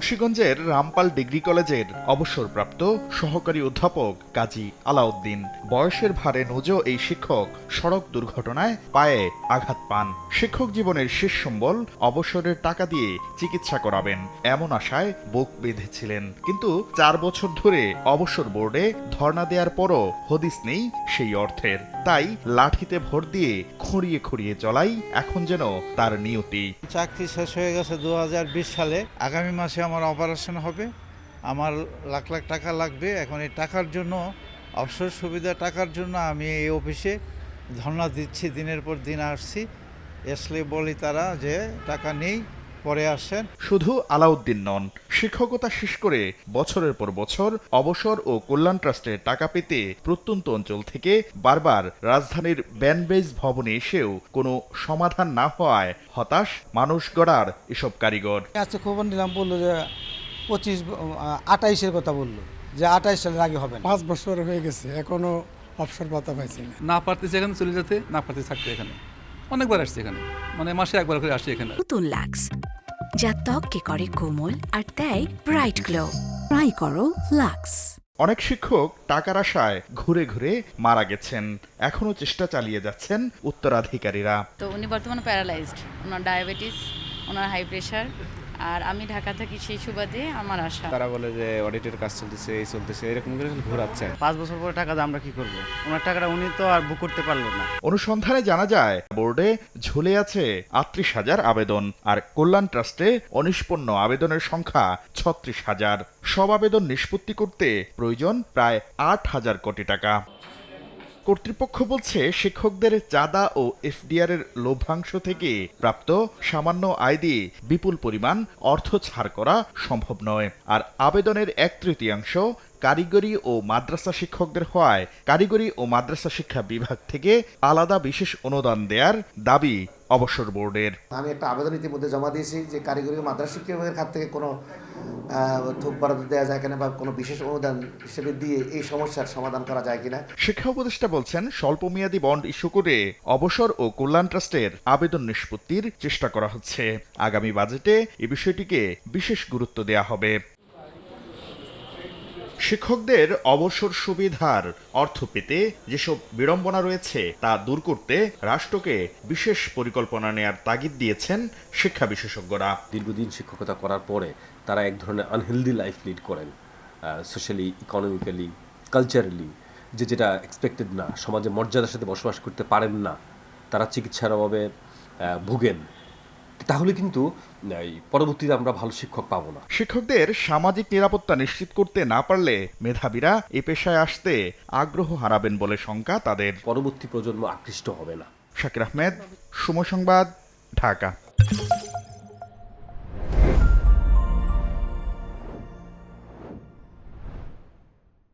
মুন্সীগঞ্জের রামপাল ডিগ্রি কলেজের অবসরপ্রাপ্ত সহকারী অধ্যাপক কাজী আলাউদ্দিন। বয়সের ভারে নোজো এই শিক্ষক সড়ক দুর্ঘটনায় পায়ে আঘাত পান। শিক্ষক জীবনের শেষ সম্বল অবসরের টাকা দিয়ে চিকিৎসা করাবেন, এমন আশায় বুক বেঁধেছিলেন। কিন্তু চার বছর ধরে অবসর বোর্ডে ধর্ণা দেওয়ার পরও হদিস নেই সেই অর্থের। তাই লাঠিতে ভর দিয়ে খুঁড়িয়ে খুঁড়িয়ে চলাই এখন যেন তার নিয়তি। চাকরি শেষ হয়ে গেছে দু হাজার বিশ সালে। আগামী মাসে আমার অপারেশন হবে, আমার লাখ লাখ টাকা লাগবে। এখন এই টাকার জন্য, অবসর সুবিধা টাকার জন্য আমি এই অফিসে ধর্ণা দিচ্ছি, দিনের পর দিন আসছি। আসলে বলি তারা যে টাকা নেই পরে আসেন। শুধু আলাউদ্দিন নন শিক্ষকতা শেষ করে বছরের পর বছর অবসর ও কল্যাণ ট্রাস্টের টাকা পেতে প্রত্যন্ত অঞ্চল থেকে বারবার রাজধানীর ব্যানবেজ ভবনে এসেও কোনো সমাধান না হওয়ায় হতাশ মানুষ গড়ার এসব কারিগর। আজকে খবর নিলাম বলল যে পঁচিশ আঠাইশের কথা বলল যে আঠাইশ সালের আগে হবে পাঁচ বছর হয়ে গেছে এখনও অবসর ভাতা পাইছি না। না পারতেছে এখানে চলে যেতে না পারতেছে থাকতে এখানে। অনেকবার আসছে এখানে মানে মাসে একবার করে আসছে এখানে। নতুন লাক্স যা ত্বককে করে কোমল আর দেয় ব্রাইট গ্লো। ট্রাই করো লাক্স অনেক শিক্ষক টাকার আশায় ঘুরে ঘুরে মারা গেছেন। এখনও চেষ্টা চালিয়ে যাচ্ছেন উত্তরাধিকারীরা। তো উনি বর্তমানে প্যারালাইজড ওনার ডায়াবেটিস ওনার হাই প্রেশার আর আমি ঢাকা থাকি সেই সুবাদে আমার আশা। তারা বলে যে অডিটের কাজ চলতেছে এই চলতেছে এরকম করে ঘোরাচ্ছে পাঁচ বছর পরে টাকা দিয়ে আমরা কি করব? ওনার টাকাটা উনি তো আর বুক করতে পারল না। অনুসন্ধানে জানা যায় বোর্ডে ঝুলে আছে আটত্রিশ হাজার আবেদন আর কল্যাণ ট্রাস্টে অনিষ্পন্ন আবেদনের সংখ্যা ছত্রিশ হাজার। সব আবেদন নিষ্পত্তি করতে প্রয়োজন প্রায় আট হাজার কোটি টাকা। কর্তৃপক্ষ বলছে শিক্ষকদের চাঁদা ও এফডিআর এর লভ্যাংশ থেকে প্রাপ্ত সামান্য আয় দিয়ে বিপুল পরিমাণ অর্থ ছাড় করা সম্ভব নয়। আর আবেদনের এক তৃতীয়াংশ কারিগরি ও মাদ্রাসা শিক্ষকদের হওয়ায় কারিগরি ও মাদ্রাসা শিক্ষা বিভাগ থেকে আলাদা বিশেষ অনুদান দেয়ার দাবি অবসর বোর্ডের। আমি একটা আবেদন ইতিমধ্যে জমা দিয়েছি যে কারিগরি ও মাদ্রাসা শিক্ষা বিভাগের খাত থেকে কোনো থোক বরাদ্দ দেওয়া যায় কিনা বা কোনো বিশেষ অনুদান হিসেবে দিয়ে এই সমস্যার সমাধান করা যায় কিনা। শিক্ষা উপদেষ্টা বলছেন স্বল্পমেয়াদী বন্ড ইস্যু করে অবসর ও কল্যাণ ট্রাস্টের আবেদন নিষ্পত্তির চেষ্টা করা হচ্ছে। আগামী বাজেটে এ বিষয়টিকে বিশেষ গুরুত্ব দেয়া হবে। শিক্ষকদের অবসর সুবিধার অর্থ পেতে যেসব বিড়ম্বনা রয়েছে তা দূর করতে রাষ্ট্রকে বিশেষ পরিকল্পনা নেয়ার তাগিদ দিয়েছেন শিক্ষা বিশেষজ্ঞরা। দীর্ঘদিন শিক্ষকতা করার পরে তারা এক ধরনের আনহেলদি লাইফ লিড করেন সোশ্যালি ইকোনমিক্যালি কালচারালি যে যেটা এক্সপেক্টেড না। সমাজে মর্যাদার সাথে বসবাস করতে পারেন না। তারা চিকিৎসার অভাবে ভুগেন। তাহলে কিন্তু পরবর্তীতে আমরা ভালো শিক্ষক পাবো না। শিক্ষকদের সামাজিক নিরাপত্তা নিশ্চিত করতে না পারলে মেধাবীরা এ পেশায় আসতে আগ্রহ হারাবেন বলে শঙ্কা তাদের। পরবর্তী প্রজন্ম আকৃষ্ট হবে না। শাকির আহমেদ সময় সংবাদ ঢাকা।